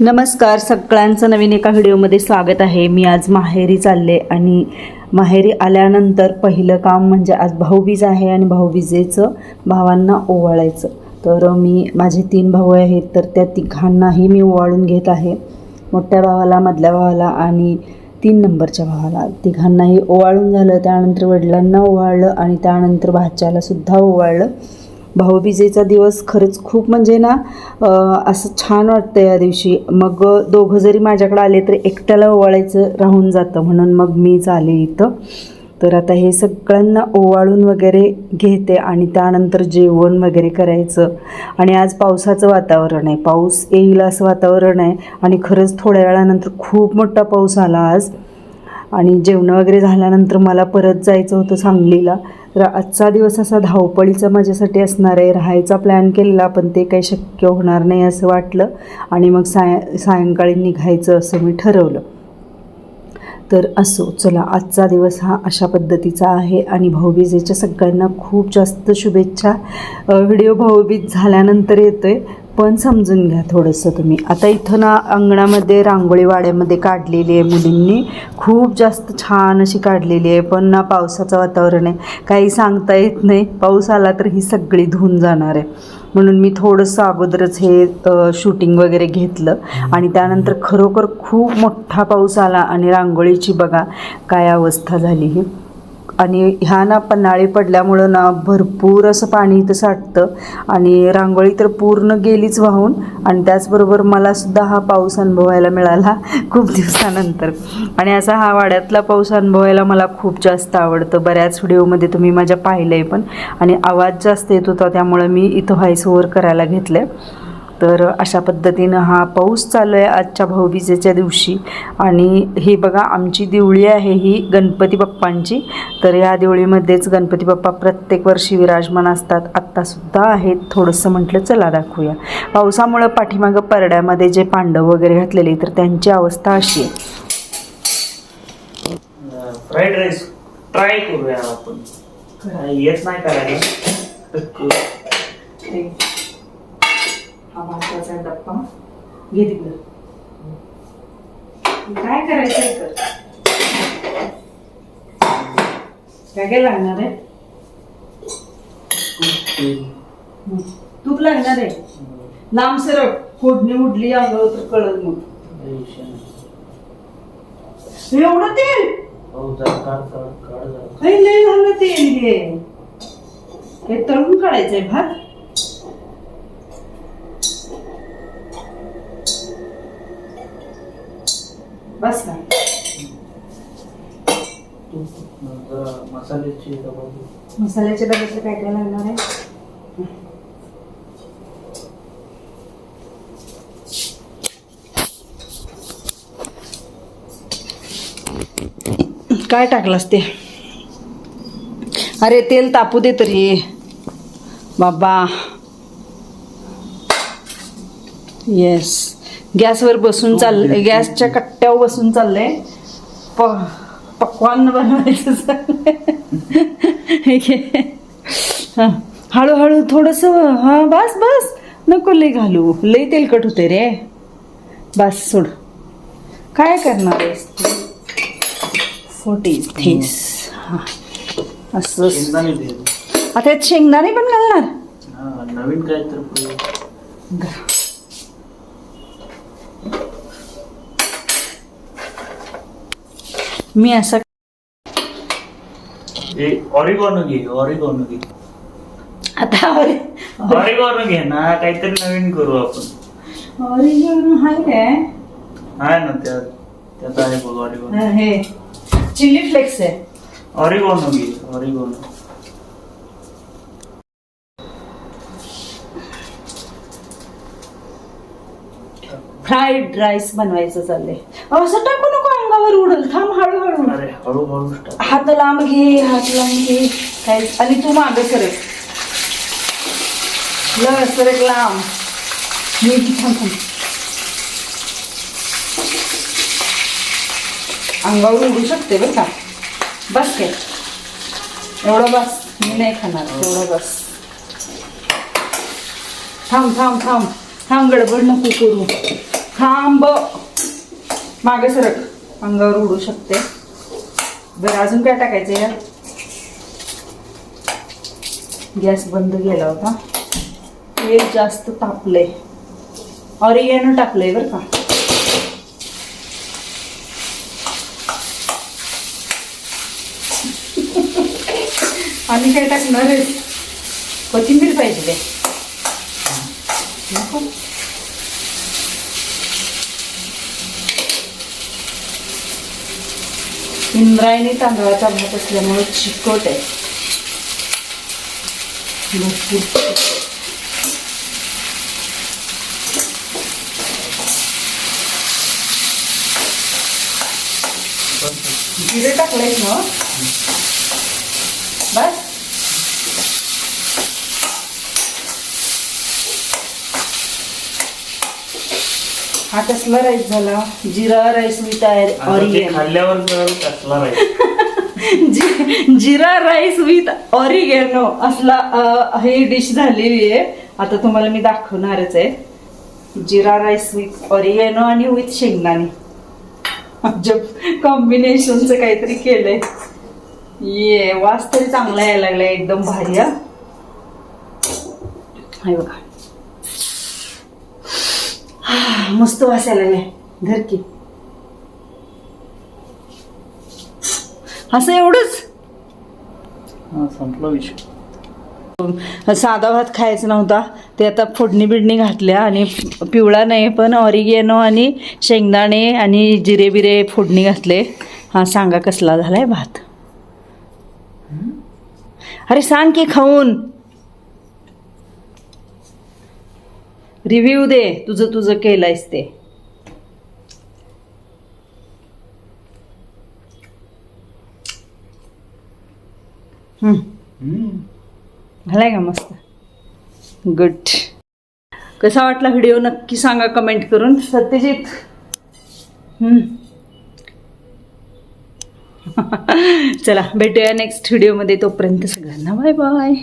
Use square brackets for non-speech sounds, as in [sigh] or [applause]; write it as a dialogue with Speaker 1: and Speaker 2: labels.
Speaker 1: नमस्कार सगळ्यांचं नवीन एका व्हिडिओमध्ये स्वागत आहे. मी आज माहेरी चालले आणि माहेरी आल्यानंतर पहिलं काम म्हणजे आज भाऊबीज आहे आणि भाऊबीजेचं भावांना ओवाळायचं. तर मी माझे तीन भाऊ आहेत तर त्या तिघांनाही मी ओवाळून घेत आहे. मोठ्या भावाला मधल्या भावाला आणि तीन नंबरच्या भावाला. तिघांनाही ओवाळून झालं त्यानंतर वडिलांना ओवाळलं आणि त्यानंतर भाच्यालासुद्धा ओवाळलं. भाऊबीजेचा दिवस खरंच खूप म्हणजे ना असं छान वाटतं या दिवशी. मग दोघं जरी माझ्याकडे आले तर एकट्याला ओवाळायचं राहून जातं. म्हणून मग मीच आले इथं. तर आता हे सगळ्यांना ओवाळून वगैरे घेते आणि त्यानंतर जेवण वगैरे करायचं. आणि आज पावसाचं वातावरण आहे. पाऊस येईल असं वातावरण आहे. आणि खरंच थोड्या वेळानंतर खूप मोठा पाऊस आला आज. आणि जेवणं वगैरे झाल्यानंतर मला परत जायचं होतं सांगलीला. तर आजचा दिवस असा धावपळीचा माझ्यासाठी असणार आहे. राहायचा प्लॅन केलेला पण ते काही शक्य होणार नाही असं वाटलं. आणि मग साय सायंकाळी निघायचं असं मी ठरवलं. तर असो चला आजचा दिवस हा अशा पद्धतीचा आहे. आणि भाऊबीजेच्या सगळ्यांना खूप जास्त शुभेच्छा. व्हिडिओ भाऊबीज झाल्यानंतर येतो आहे पण समजून घ्या थोडंसं तुम्ही. आता इथं ना अंगणामध्ये रांगोळी वाड्यामध्ये काढलेली आहे मुलींनी. खूप जास्त छान अशी काढलेली आहे. पण ना पावसाचं वातावरण आहे. काही सांगता येत नाही. पाऊस आला तर ही सगळी धुवून जाणार आहे. म्हणून मी थोडंसं अगोदरच हे शूटिंग वगैरे घेतलं. आणि त्यानंतर खरोखर खूप मोठा पाऊस आला आणि रांगोळीची बघा काय अवस्था झाली ही. आणि ह्या ना पन्हाळी पडल्यामुळं ना भरपूर असं पाणी इथं साठतं. आणि रांगोळी तर पूर्ण गेलीच वाहून. आणि त्याचबरोबर मला सुद्धा हा पाऊस अनुभवायला मिळाला खूप दिवसानंतर. आणि असा हा वाड्यातला पाऊस अनुभवायला मला खूप जास्त आवडतं. बऱ्याच व्हिडिओमध्ये तुम्ही माझ्या पाहिलं आहे पण. आणि आवाज जास्त येत होता त्यामुळं मी इथं व्हॉइस ओव्हर करायला घेतलं आहे तर अशा पद्धतीनं हा पाऊस चालू आहे आजच्या भाऊबीजेच्या दिवशी. आणि ही बघा आमची दिवळी आहे ही गणपती बाप्पांची. तर या दिवळीमध्येच गणपती बाप्पा प्रत्येक वर्षी विराजमान असतात. आत्तासुद्धा आहेत. थोडंसं म्हटलं चला दाखवूया. पावसामुळं पाठीमागं परड्यामध्ये जे पांडव वगैरे घातलेले तर त्यांची अवस्था अशी आहे.
Speaker 2: फ्राईड राईस ट्राय करूया आपण. येत नाही करायला
Speaker 1: हा भाताचा डब्बा. घे तिकडं. काय करायचं काय काय लागणार आहे. तूप लागणार आहे? लांब सरळ. फोडणी उडली अंगावर तर कळत मग. एवढं तेल?
Speaker 2: हो
Speaker 1: काही लय झालं तेल हे. हे तळून काढायचंय भात. बस का
Speaker 2: तू जरा मसाल्याची डबा
Speaker 1: डब्याचं काय काय लागणार आहे? काय टाकलास ते? अरे तेल तापू दे तरी. बाबा. येस गॅसवर बसून चाललंय. गॅसच्या कट्ट्यावर बसून चाललंय. प पक्वान्न बनवायचं चाललंय. हे. हा, हळूहळू थोडस हा बस बस. नको लई घालू. लई तेलकट होते रे. बस सोड. काय करणार आहेस थीस हा. असं आता शेंगदाणे पण घालणार?
Speaker 2: हा नवीन काय तर
Speaker 1: मी असं
Speaker 2: ऑरिगॉनो घे ऑरिगॉनो घे.
Speaker 1: आता
Speaker 2: ऑरिगॉनो घे ना काहीतरी नवीन करू आपण.
Speaker 1: ऑरिजिनल हाय काय?
Speaker 2: आहे ना त्यात त्यात आहे बघ ऑरिगॉनो.
Speaker 1: हा, हे चिल्ली फ्लेक्स आहे.
Speaker 2: ऑरिगॉनो घे ऑरिगॉनो.
Speaker 1: फ्राईड राईस बनवायचं चाललंय. असं टाकू नको अंगावर उडल. थांब हळूहळू.
Speaker 2: अरे हळूहळू
Speaker 1: हात लांब घे हात लांब घे. काय आणि तू मागे सरक. ल सरक लांब. मी थांब थांब. अंगावर उडू शकते बरं का? बस काय एवढं बस. मी नाही खाणार. एवढं बस. थांब थांब थांब. थांब गडबड नको करू. थांब. मागे सरक. अंगावर उडू शकते. बरं अजून काय टाकायचं यात गॅस बंद केला होता. तेल जास्त तापलंय. ऑरिगॅनो टाकलंय बरं का. [laughs] आणि काय टाकणार आहे कोथिंबीर पाहिजे नको? इंद्रायणी तांदळाचा भात असल्यामुळे चिकट आहे. भरपूर जिरे टाकलंय मग बस. हा कसला राईस झाला. जिरा राईस विथ ऑरिगेन
Speaker 2: खाल्ल्यावर कसला [laughs]
Speaker 1: जि- जिरा राईस विथ ऑरिगॅनो असला ही डिश झालेली आहे. आता तुम्हाला मी दाखवणारच आहे. जिरा राईस विथ ऑरिगॅनो आणि विथ शेंगदाणे. अजब कॉम्बिनेशनचं काहीतरी केलंय. ये वास तरी चांगला यायला लागलाय. एकदम भारी हा. बघा. मस्त वास यायला लागलाय धर की. असं एवढंच?
Speaker 2: हा संपला विषय.
Speaker 1: साधा भात खायचा नव्हता. ते आता फोडणी बिडणी घातल्या आणि पिवळा नाही पण ऑरिगेनो आणि शेंगदाणे आणि जिरे बिरे फोडणी घातले. हा सांगा कसला झालाय भात? अरे सांग की खाऊन. रिव्ह्यू दे तुझं तुझं केलंयस ते. झालाय का मस्त? गुड कसा वाटला व्हिडिओ नक्की सांगा कमेंट करून. सत्यजित. हम्म. [laughs] चला भेटूया नेक्स्ट व्हिडिओमध्ये तोपर्यंत सगळ्यांना बाय बाय